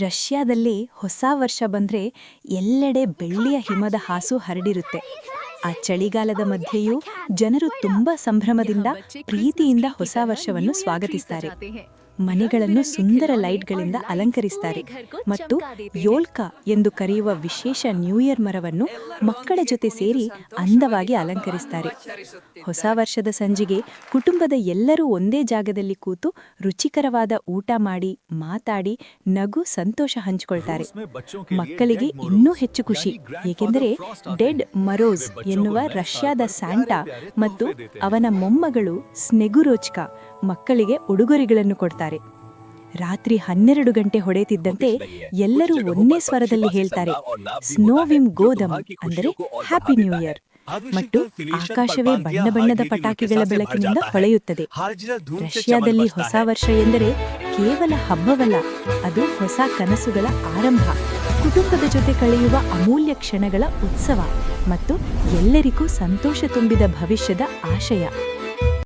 ರಷ್ಯಾದಲ್ಲಿ ಹೊಸ ವರ್ಷ ಬಂದ್ರೆ ಎಲ್ಲೆಡೆ ಬೆಳ್ಳಿಯ ಹಿಮದ ಹಾಸು ಹರಡಿರುತ್ತೆ. ಆ ಚಳಿಗಾಲದ ಮಧ್ಯೆಯೂ ಜನರು ತುಂಬಾ ಸಂಭ್ರಮದಿಂದ, ಪ್ರೀತಿಯಿಂದ ಹೊಸ ವರ್ಷವನ್ನು ಸ್ವಾಗತಿಸ್ತಾರೆ. ಮನೆಗಳನ್ನು ಸುಂದರ ಲೈಟ್ಗಳಿಂದ ಅಲಂಕರಿಸ್ತಾರೆ ಮತ್ತು ಯೋಲ್ಕಾ ಎಂದು ಕರೆಯುವ ವಿಶೇಷ ನ್ಯೂ ಇಯರ್ ಮರವನ್ನು ಮಕ್ಕಳ ಜೊತೆ ಸೇರಿ ಅಂದವಾಗಿ ಅಲಂಕರಿಸ್ತಾರೆ. ಹೊಸ ವರ್ಷದ ಸಂಜೆಗೆ ಕುಟುಂಬದ ಎಲ್ಲರೂ ಒಂದೇ ಜಾಗದಲ್ಲಿ ಕೂತು ರುಚಿಕರವಾದ ಊಟ ಮಾಡಿ, ಮಾತಾಡಿ, ನಗು ಸಂತೋಷ ಹಂಚಿಕೊಳ್ತಾರೆ. ಮಕ್ಕಳಿಗೆ ಇನ್ನೂ ಹೆಚ್ಚು ಖುಷಿ, ಏಕೆಂದರೆ ಡೆಡ್ ಮರೋಸ್ ಎನ್ನುವ ರಷ್ಯಾದ ಸ್ಯಾಂಟಾ ಮತ್ತು ಅವನ ಮೊಮ್ಮಗಳು ಸ್ನೆಗುರೋಚ್ಕಾ ಮಕ್ಕಳಿಗೆ ಉಡುಗೊರೆಗಳನ್ನು ಕೊಡ್ತಾರೆ. ರಾತ್ರಿ ಹನ್ನೆರಡು ಗಂಟೆ ಹೊಡೆತಿದ್ದಂತೆ ಎಲ್ಲರೂ ಒಂದೇ ಸ್ವರದಲ್ಲಿ ಹೇಳ್ತಾರೆ ಸ್ನೋವಿಮ್ ಗೋದಮ್ ಅಂದರೆ ಹ್ಯಾಪಿ ನ್ಯೂ ಇಯರ್ ಮತ್ತು ಆಕಾಶವೇ ಬಣ್ಣ ಬಣ್ಣದ ಪಟಾಕಿಗಳ ಬೆಳಕಿನಿಂದ ಹೊಳೆಯುತ್ತದೆ. ರಷ್ಯಾದಲ್ಲಿ ಹೊಸ ವರ್ಷ ಎಂದರೆ ಕೇವಲ ಹಬ್ಬವಲ್ಲ, ಅದು ಹೊಸ ಕನಸುಗಳ ಆರಂಭ. ಕುಟುಂಬದ ಜೊತೆ ಕಳೆಯುವ ಅಮೂಲ್ಯ ಕ್ಷಣಗಳ ಉತ್ಸವ ಮತ್ತು ಎಲ್ಲರಿಗೂ ಸಂತೋಷ ತುಂಬಿದ ಭವಿಷ್ಯದ ಆಶಯ.